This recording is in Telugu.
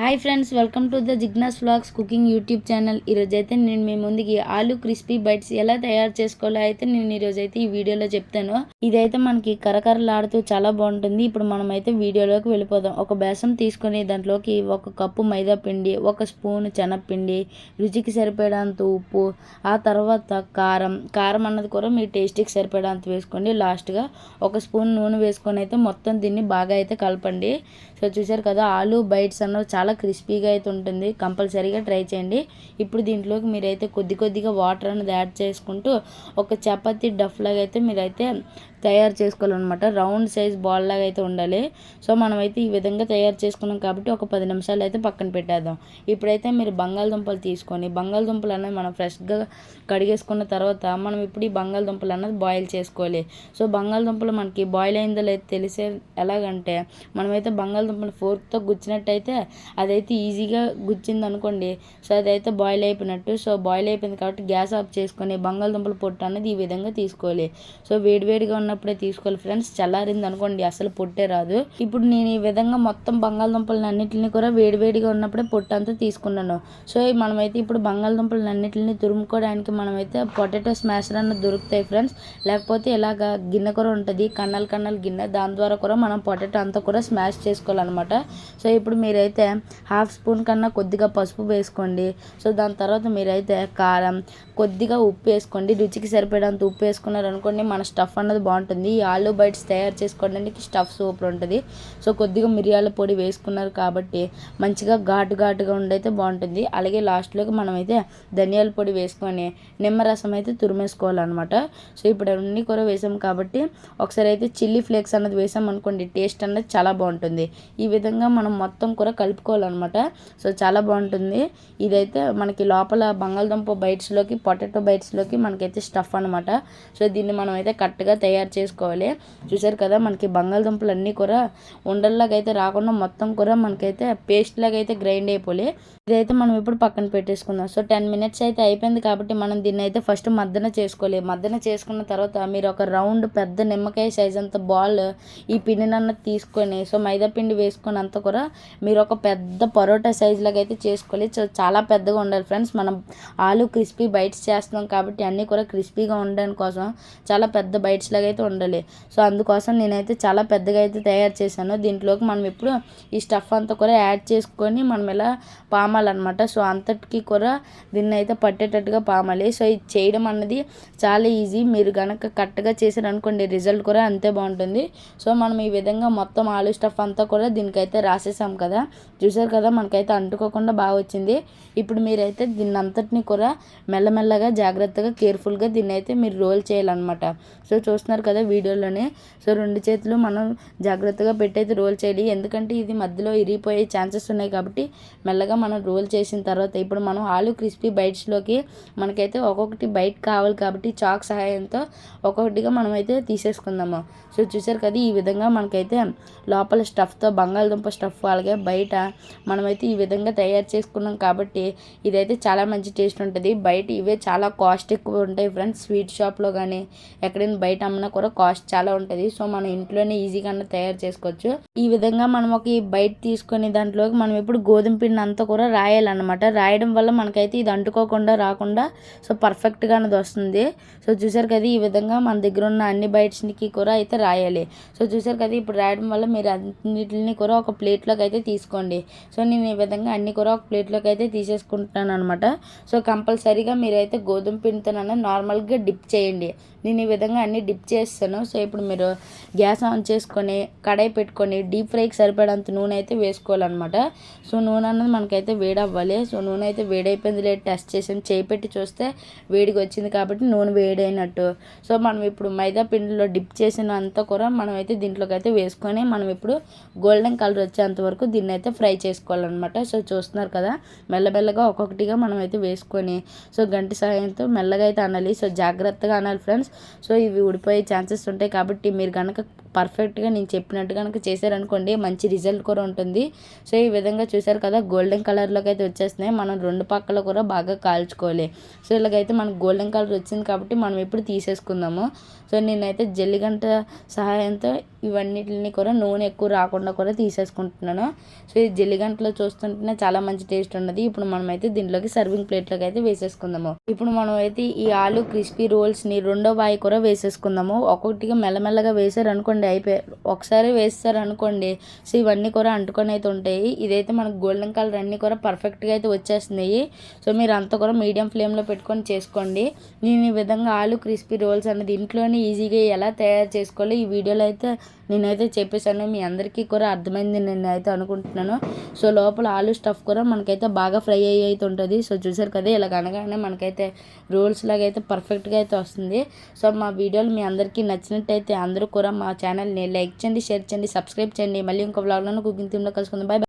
Hi friends welcome to the Jigna's flags cooking YouTube channel. ఈరోజు అయితే నేను మీ ముందుకి ఆలు క్రిస్పీ బైట్స్ ఎలా తయారు చేసుకోవాలో అయితే నేను ఈరోజు అయితే ఈ వీడియోలో చెప్తాను. ఇదైతే మనకి కరకరలాడుతూ చాలా బాగుంటుంది. ఇప్పుడు మనం అయితే వీడియోలోకి వెళ్ళిపోదాం. ఒక బేసం తీసుకొని దాంట్లోకి ఒక కప్పు మైదా పిండి ఒక స్పూన్ శనగపిండి రుచికి సరిపడేంత ఉప్పు ఆ తర్వాత కారం. కారం అన్నది కూడా మీ టేస్ట్కి సరిపడేంత వేసుకోండి. లాస్ట్గా ఒక స్పూన్ నూనె వేసుకొని అయితే మొత్తం దీన్ని బాగా అయితే కలపండి. సో చూసారు కదా ఆలు బైట్స్ అన్నవి చాలా క్రిస్పీగా అయితే ఉంటుంది. కంపల్సరీగా ట్రై చేయండి. ఇప్పుడు దీంట్లోకి మీరైతే కొద్ది కొద్దిగా వాటర్ అనేది యాడ్ చేసుకుంటూ ఒక చపాతీ డఫ్ లాగా అయితే మీరైతే తయారు చేసుకోవాలన్నమాట. రౌండ్ సైజ్ బాల్ లాగా అయితే ఉండాలి. సో మనమైతే ఈ విధంగా తయారు చేసుకున్నాం కాబట్టి ఒక పది నిమిషాలు అయితే పక్కన పెట్టేద్దాం. ఇప్పుడైతే మీరు బంగాళదుంపలు తీసుకొని బంగాళదుంపలు అనేది మనం ఫ్రెష్గా కడిగేసుకున్న తర్వాత మనం ఇప్పుడు ఈ బంగాళదుంపలు అన్నది బాయిల్ చేసుకోవాలి. సో బంగాళదుంపలు మనకి బాయిల్ అయిందో లేదో తెలిసే ఎలాగంటే మనమైతే బంగాళదుంపలు ఫోర్క్తో గుచ్చినట్టయితే అదైతే ఈజీగా గుచ్చింది అనుకోండి సో అదైతే బాయిల్ అయిపోయినట్టు. సో బాయిల్ అయిపోయింది కాబట్టి గ్యాస్ ఆఫ్ చేసుకొని బంగాళదుంపల పొట్టు అనేది ఈ విధంగా తీసుకోవాలి. సో వేడివేడిగా ఉన్న ఉన్నప్పుడే తీసుకోవాలి ఫ్రెండ్స్. చల్లారింది అనుకోండి అసలు పొట్టే రాదు. ఇప్పుడు నేను ఈ విధంగా మొత్తం బంగాళదుంపలను అన్నింటిని కూడా వేడివేడిగా ఉన్నప్పుడే పొట్టు అంతా తీసుకున్నాను. సో మనమైతే ఇప్పుడు బంగాళదుంపలను అన్నింటిని తురుముకోవడానికి మనమైతే పొటాటో స్మాషర్ అన్న దొరుకుతాయి ఫ్రెండ్స్. లేకపోతే ఇలాగ గిన్నె కూర ఉంటుంది కన్నల్ కన్నాలు గిన్నె దాని ద్వారా కూడా మనం పొటాటో అంతా కూడా స్మాష్ చేసుకోవాలన్నమాట. సో ఇప్పుడు మీరైతే హాఫ్ స్పూన్ కన్నా కొద్దిగా పసుపు వేసుకోండి. సో దాని తర్వాత మీరైతే కారం కొద్దిగా ఉప్పు వేసుకోండి. రుచికి సరిపడేంత ఉప్పు వేసుకున్నారు అనుకోండి మన స్టఫ్ అన్నది బాగుంటుంది. బాగుంటుంది. ఈ ఆలు బైట్స్ తయారు చేసుకోవడానికి స్టఫ్ సూపర్ ఉంటుంది. సో కొద్దిగా మిరియాల పొడి వేసుకున్నారు కాబట్టి మంచిగా ఘాటు ఘాటుగా ఉండైతే బాగుంటుంది. అలాగే లాస్ట్లోకి మనమైతే ధనియాల పొడి వేసుకొని నిమ్మరసం అయితే తురిమేసుకోవాలన్నమాట. సో ఇప్పుడు అన్ని కూర వేసాం కాబట్టి ఒకసారి అయితే చిల్లీ ఫ్లేక్స్ అన్నది వేసాం అనుకోండి టేస్ట్ అన్నది చాలా బాగుంటుంది. ఈ విధంగా మనం మొత్తం కూర కలుపుకోవాలన్నమాట. సో చాలా బాగుంటుంది. ఇదైతే మనకి లోపల బంగాళదుంప బైట్స్లోకి పొటాటో బైట్స్లోకి మనకైతే స్టఫ్ అనమాట సో దీన్ని మనం అయితే కరెక్ట్గా తయారు తయారు చేసుకోవాలి. చూసారు కదా మనకి బంగాళదుంపలు అన్నీ కూడా ఉండల్లాగా అయితే రాకుండా మొత్తం కూడా మనకైతే పేస్ట్ లాగా అయితే గ్రైండ్ అయిపోయి ఇదైతే మనం ఇప్పుడు పక్కన పెట్టేసుకుందాం. సో టెన్ మినిట్స్ అయితే అయిపోయింది కాబట్టి మనం దీన్ని అయితే ఫస్ట్ మద్దన చేసుకోవాలి మద్దన చేసుకున్న తర్వాత మీరు ఒక రౌండ్ పెద్ద నిమ్మకాయ సైజ్ అంత బాల్ ఈ పిండినన్న తీసుకొని సో మైదా పిండి వేసుకొని అంతా కూడా మీరు ఒక పెద్ద పరోటా సైజ్ లాగా అయితే చేసుకోవాలి సో చాలా పెద్దగా ఉండాలి ఫ్రెండ్స్ మనం ఆలు క్రిస్పీ బైట్స్ చేస్తున్నాం కాబట్టి అన్నీ కూడా క్రిస్పీగా ఉండడం కోసం చాలా పెద్ద బైట్స్ లాగా అయితే ఉండాలి. సో అందుకోసం నేనైతే చాలా పెద్దగా అయితే తయారు చేశాను. దీంట్లోకి మనం ఇప్పుడు ఈ స్టఫ్ అంతా కూడా యాడ్ చేసుకొని మనం ఇలా పామాలన్నమాట. సో అంతటికి కూడా దీన్ని అయితే పట్టేటట్టుగా పామాలి. సో ఇది చేయడం అన్నది చాలా ఈజీ మీరు కనుక కరెక్ట్గా చేశారనుకోండి రిజల్ట్ కూడా అంతే బాగుంటుంది. సో మనం ఈ విధంగా మొత్తం ఆలు స్టఫ్ అంతా కూడా దీనికైతే రాసేసాం కదా. చూసారు కదా మనకైతే అంటుకోకుండా బాగా వచ్చింది. ఇప్పుడు మీరైతే దీన్ని అంతటిని కూడా మెల్లమెల్లగా జాగ్రత్తగా కేర్ఫుల్గా దీన్ని అయితే మీరు రోల్ చేయాలన్నమాట. సో చూస్తున్నారు కదా వీడియోలోనే. సో రెండు చేతులు మనం జాగ్రత్తగా పెట్టయితే రోల్ చేయాలి. ఎందుకంటే ఇది మధ్యలో ఇరిగిపోయే ఛాన్సెస్ ఉన్నాయి కాబట్టి మెల్లగా మనం రోల్ చేసిన తర్వాత ఇప్పుడు మనం ఆలు క్రిస్పీ బైట్స్లోకి మనకైతే ఒక్కొక్కటి బైట్ కావాలి కాబట్టి చాక్ సహాయంతో ఒక్కొక్కటిగా మనం అయితే తీసేసుకుందాము. సో చూసారు కదా ఈ విధంగా మనకైతే లోపల స్టఫ్తో బంగాళదుంప స్టఫ్ అలాగే బయట మనమైతే ఈ విధంగా తయారు చేసుకున్నాం కాబట్టి ఇదైతే చాలా మంచి టేస్ట్ ఉంటుంది. బయట ఇవే చాలా కాస్ట్ ఎక్కువ ఉంటాయి ఫ్రెండ్స్. స్వీట్ షాప్లో కానీ ఎక్కడైనా బయట అమ్మినా కూడా కాస్ట్ చాలా ఉంటుంది. సో మనం ఇంట్లోనే ఈజీగా తయారు చేసుకోవచ్చు. ఈ విధంగా మనం ఒక బయట తీసుకుని దాంట్లోకి మనం ఇప్పుడు గోధుమ పిండి అంతా కూడా రాయాలన్నమాట. రాయడం వల్ల మనకైతే ఇది అంటుకోకుండా రాకుండా సో పర్ఫెక్ట్గా అనేది వస్తుంది. సో చూసారు కదా ఈ విధంగా మన దగ్గర ఉన్న అన్ని బైట్స్కి కూడా అయితే రాయాలి. సో చూసారు కదా ఇప్పుడు రాయడం వల్ల మీరు అన్నిటిని కూడా ఒక ప్లేట్లోకి అయితే తీసుకోండి. సో నేను ఈ విధంగా అన్ని కూడా ఒక ప్లేట్లోకి అయితే తీసేసుకుంటున్నాను అనమాట సో కంపల్సరీగా మీరైతే గోధుమ పిండితోనైనా నార్మల్గా డిప్ చేయండి. నేను ఈ విధంగా అన్ని డిప్ చేస్తాను సో ఇప్పుడు మీరు గ్యాస్ ఆన్ చేసుకొని కడాయి పెట్టుకొని డీప్ ఫ్రైకి సరిపడంత నూనె అయితే వేసుకోవాలన్నమాట. సో నూనె అన్నది మనకైతే వేడవ్వాలి. సో నూనె అయితే వేడైపోయింది. లేదు టెస్ట్ చేసాను చేయి పెట్టి చూస్తే వేడిగా వచ్చింది కాబట్టి నూనె వేడైనట్టు. సో మనం ఇప్పుడు మైదా పిండిలో డిప్ చేసిన అంతా కూడా మనం అయితే దీంట్లోకి అయితే వేసుకొని మనం ఇప్పుడు గోల్డెన్ కలర్ వచ్చేంత వరకు దీన్ని అయితే ఫ్రై చేసుకోవాలన్నమాట. సో చూస్తున్నారు కదా మెల్లమెల్లగా ఒక్కొక్కటిగా మనం అయితే వేసుకొని సో గంటి సహాయంతో మెల్లగా అయితే అనాలి. సో జాగ్రత్తగా అనాలి ఫ్రెండ్స్. సో ఇవి ఉడిపోయి ఛాన్సెస్ ఉంటాయి కాబట్టి మీరు కనుక పర్ఫెక్ట్గా నేను చెప్పినట్టు కనుక చేశారనుకోండి మంచి రిజల్ట్ కూడా ఉంటుంది. సో ఈ విధంగా చూసారు కదా గోల్డెన్ కలర్లోకి అయితే వచ్చేస్తున్నాయి. మనం రెండు పక్కల కూడా బాగా కాల్చుకోవాలి. సో ఇలాగైతే మనకు గోల్డెన్ కలర్ వచ్చింది కాబట్టి మనం ఇప్పుడు తీసేసుకుందాము. సో నేనైతే జల్లిగంట సహాయంతో ఇవన్నిటిని కూడా నూనె ఎక్కువ రాకుండా కూడా తీసేసుకుంటున్నాను. సో ఈ జల్లిగంటలో చూస్తుంటేనే చాలా మంచి టేస్ట్ ఉన్నది. ఇప్పుడు మనమైతే దీంట్లోకి సర్వింగ్ ప్లేట్లోకి అయితే వేసేసుకుందాము. ఇప్పుడు మనం అయితే ఈ ఆలు క్రిస్పీ రోల్స్ని రెండో వాయి కూడా వేసేసుకుందాము. ఒక్కొక్కటిగా మెల్లమెల్లగా వేసారు అనుకోండి అయిపోయి ఒకసారి వేస్తారు అనుకోండి సో ఇవన్నీ కూడా అంటుకొని అయితే ఉంటాయి. ఇదైతే మనకు గోల్డెన్ కలర్ అన్నీ కూడా పర్ఫెక్ట్గా అయితే వచ్చేస్తున్నాయి. సో మీరు అంతా కూడా మీడియం ఫ్లేమ్లో పెట్టుకొని చేసుకోండి. నేను ఈ విధంగా ఆలు క్రిస్పీ రోల్స్ అనేది ఇంట్లోనే ఈజీగా ఎలా తయారు చేసుకోవాలో ఈ వీడియోలో అయితే నేనైతే చెప్పేశాను మీ అందరికీ కూడా అర్థమైంది నేను అయితే అనుకుంటున్నాను. సో లోపల ఆలు స్టఫ్ కూడా మనకైతే బాగా ఫ్రై అయ్యి అయితే ఉంటుంది. సో చూసారు కదా ఇలా అనగానే మనకైతే రోల్స్ లాగా అయితే పర్ఫెక్ట్గా అయితే వస్తుంది. సో మా వీడియోలు మీ అందరికీ నచ్చినట్టయితే అందరూ కూడా మా ఛానల్ని లైక్ చేయండి షేర్ చేయండి సబ్స్క్రైబ్ చేయండి. మళ్ళీ ఇంకో బ్లాగ్లో కుకింగ్ థీమ్లో కలుసుకుందాం. బాయ్